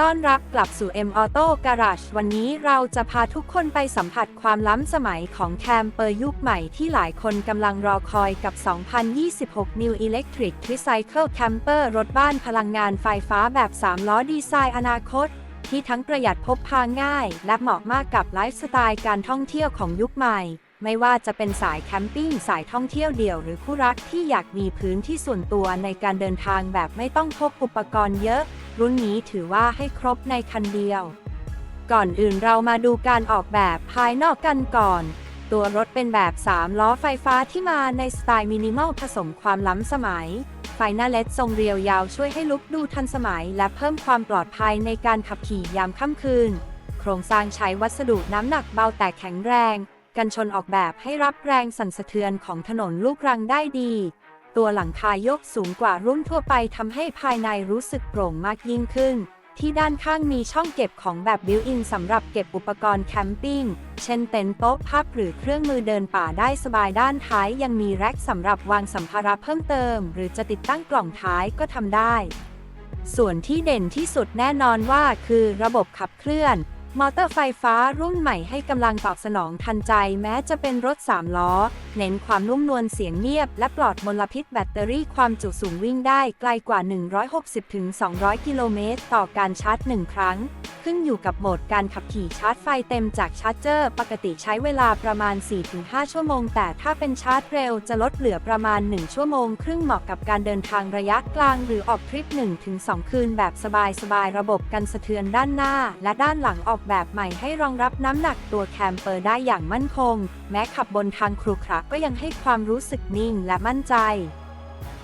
ต้อนรับกลับสู่ M Auto Garage วันนี้เราจะพาทุกคนไปสัมผัสความล้ำสมัยของแคมเปอร์ยุคใหม่ที่หลายคนกำลังรอคอยกับ 2026 New Electric Recycle Camper รถบ้านพลังงานไฟฟ้าแบบ 3 ล้อดีไซน์อนาคต ที่ทั้งประหยัดพกพาง่าย และเหมาะมากกับไลฟ์สไตล์การท่องเที่ยวของยุคใหม่ ไม่ว่าจะเป็นสายแคมปิ้งสายท่องเที่ยวเดี่ยวหรือคู่รักที่อยากมีพื้นที่ส่วนตัวในการเดินทางแบบไม่ต้องพกอุปกรณ์เยอะ รุ่นนี้ถือว่าให้ครบในคันเดียว ก่อนอื่นเรามาดูการออกแบบภายนอกกันก่อน ตัวรถเป็นแบบ 3 ล้อไฟฟ้าที่มาในสไตล์มินิมอลผสมความล้ำสมัย ไฟหน้าเลดทรงเรียวยาวช่วยให้ลุกดูทันสมัย และเพิ่มความปลอดภัยในการขับขี่ยามค่ำคืน โครงสร้างใช้วัสดุน้ำหนักเบาแต่แข็งแรง กันชนออกแบบให้รับแรงสั่นสะเทือนของถนนลูกรังได้ดี ตัวหลังคายกสูงกว่ารุ่นทั่วไปทำให้ภายในรู้สึกโปร่งมากยิ่งขึ้น ที่ด้านข้างมีช่องเก็บของแบบบิวอินสำหรับเก็บอุปกรณ์แคมปิ้ง เช่นเต็นท์โต๊ะพับหรือเครื่องมือเดินป่าได้สบายด้านท้ายยังมีแร็คสำหรับวางสัมภาระเพิ่มเติม หรือจะติดตั้งกล่องท้ายก็ทำได้ ส่วนที่เด่นที่สุดแน่นอนว่าคือระบบขับเคลื่อน มอเตอร์ไฟฟ้ารุ่นใหม่ให้กำลังตอบสนองทันใจแม้จะเป็นรถ 3 ล้อ เน้นความนุ่มนวลเสียงเงียบ และปลอดมลพิษแบตเตอรี่ความจุสูงวิ่งได้ไกลกว่า 160-200 กิโลเมตร ต่อการชาร์จ 1 ครั้ง ขึ้นอยู่กับโหมดการขับขี่ชาร์จไฟเต็มจากชาร์จเจอร์ ปกติใช้เวลาประมาณ 4-5 ชั่วโมง แต่ถ้าเป็นชาร์จเร็วจะลดเหลือประมาณ 1 ชั่วโมง ครึ่งเหมาะกับการเดินทางระยะกลาง หรือออกทริป 1-2 คืนแบบสบายๆระบบกันสะเทือนด้านหน้า และด้านหลังออกแบบใหม่ให้รองรับน้ำหนักตัวแคมเปอร์ได้อย่างมั่นคง แม้ขับบนทางครุขระก็ยังให้ความรู้สึกนิ่งและมั่นใจ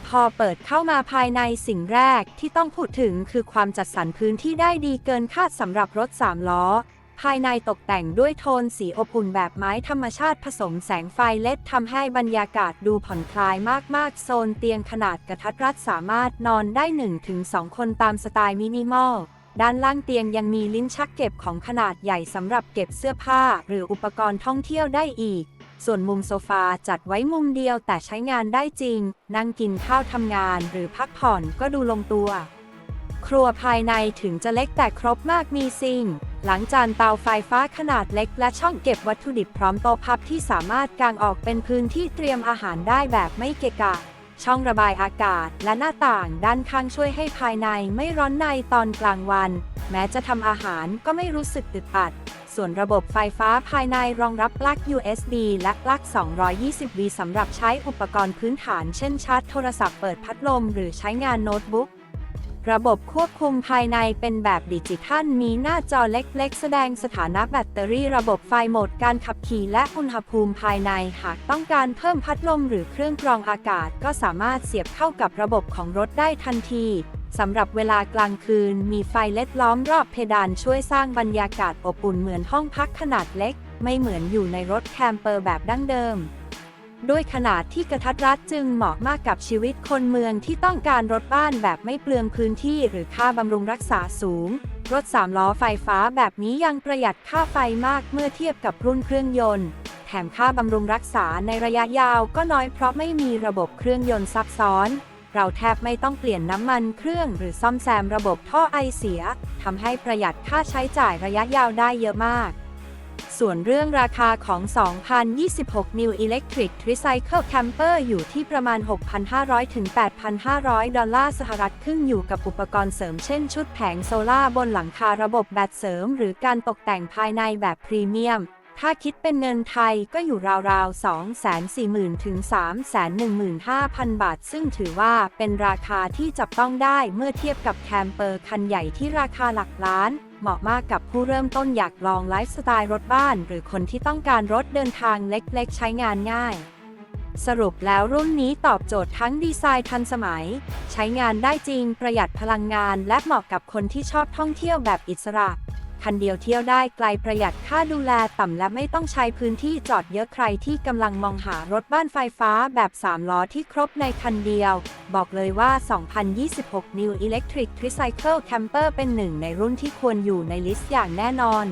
พอเปิดเข้ามาภายในสิ่งแรกที่ต้องพูดถึงคือความจัดสรรพื้นที่ได้ดีเกินคาดสำหรับรถ3ล้อ ภายในตกแต่งด้วยโทนสีอบอุ่นแบบไม้ธรรมชาติผสมแสงไฟเล็ดทำให้บรรยากาศดูผ่อนคลายมาก ๆ โซนเตียงขนาดกระทัดรัดสามารถนอนได้ 1-2 คนตามสไตล์มินิมอล ด้านล่างเตียงยังมีลิ้นชักเก็บของขนาดใหญ่สำหรับเก็บเสื้อผ้า หรืออุปกรณ์ท่องเที่ยวได้อีก ส่วนมุมโซฟาจัดไว้มุมเดียวแต่ใช้งานได้จริง นั่งกินข้าวทำงานหรือพักผ่อนก็ดูลงตัว ครัวภายในถึงจะเล็กแต่ครบมากมีซิงหลังจานเตาไฟฟ้าขนาดเล็กและช่องเก็บวัตถุดิบพร้อมโต๊ะพับที่สามารถกางออกเป็นพื้นที่เตรียมอาหารได้แบบไม่เกะกะ ช่องระบายอากาศและหน้าต่างด้านข้างช่วยให้ภายในไม่ร้อนในตอนกลางวัน แม้จะทำอาหารก็ไม่รู้สึกตึดอัด ส่วนระบบไฟฟ้าภายในรองรับปลั๊ก USB และปลั๊ก 220V สำหรับใช้อุปกรณ์พื้นฐานเช่นชาร์จโทรศัพท์เปิดพัดลมหรือใช้งานโน้ตบุ๊ก ระบบควบคุมภายในเป็นแบบดิจิทัล มีหน้าจอเล็กๆ แสดงสถานะแบตเตอรี่ระบบไฟโหมดการขับขี่และอุณหภูมิภายใน หากต้องการเพิ่มพัดลมหรือเครื่องกรองอากาศ ก็สามารถเสียบเข้ากับระบบของรถได้ทันทีสำหรับเวลากลางคืน มีไฟเล็ดล้อมรอบเพดานช่วยสร้างบรรยากาศอบอุ่นเหมือนห้องพักขนาดเล็ก ไม่เหมือนอยู่ในรถแคมเปอร์แบบดั้งเดิม ด้วยขนาดที่กระทัดรัดจึงเหมาะมากกับชีวิตคนเมืองที่ต้องการรถบ้านแบบไม่เปลืองพื้นที่หรือค่าบำรุงรักษาสูง รถ3ล้อไฟฟ้าแบบนี้ยังประหยัดค่าไฟมากเมื่อเทียบกับรุ่นเครื่องยนต์ แถมค่าบำรุงรักษาในระยะยาวก็น้อยเพราะไม่มีระบบเครื่องยนต์ซับซ้อน เราแทบไม่ต้องเปลี่ยนน้ำมันเครื่องหรือซ่อมแซมระบบท่อไอเสียทำให้ประหยัดค่าใช้จ่ายระยะยาวได้เยอะมาก ส่วนเรื่องราคาของ 2026 New Electric Recycle Camper อยู่ที่ประมาณ 6,500 ถึง 8,500 ดอลลาร์สหรัฐขึ้นอยู่กับอุปกรณ์เสริมเช่นชุดแผงโซล่าบนหลังคาระบบแบตเสริม หรือการตกแต่งภายในแบบพรีเมียม ถ้าคิดเป็นเงินไทยก็อยู่ราวๆ 240,000 ถึง 315,000 บาท ซึ่งถือว่าเป็นราคาที่จับต้องได้เมื่อเทียบกับแคมเปอร์คันใหญ่ที่ราคาหลักล้าน เหมาะมากกับผู้เริ่มต้นอยากลองไลฟ์สไตล์รถบ้าน หรือคนที่ต้องการรถเดินทางเล็กๆ ใช้งานง่าย สรุปแล้วรุ่นนี้ตอบโจทย์ทั้งดีไซน์ทันสมัย ใช้งานได้จริงประหยัดพลังงาน และเหมาะกับคนที่ชอบท่องเที่ยวแบบอิสระ คันเดียวเที่ยวได้ไกลประหยัดค่าดูแลต่ำและไม่ต้องใช้พื้นที่จอดเยอะใครที่กำลังมองหารถบ้านไฟฟ้าแบบ 3 ล้อที่ครบในคันเดียว บอกเลยว่า 2026 New Electric tricycle Camper เป็นหนึ่งในรุ่นที่ควรอยู่ในลิสต์อย่างแน่นอน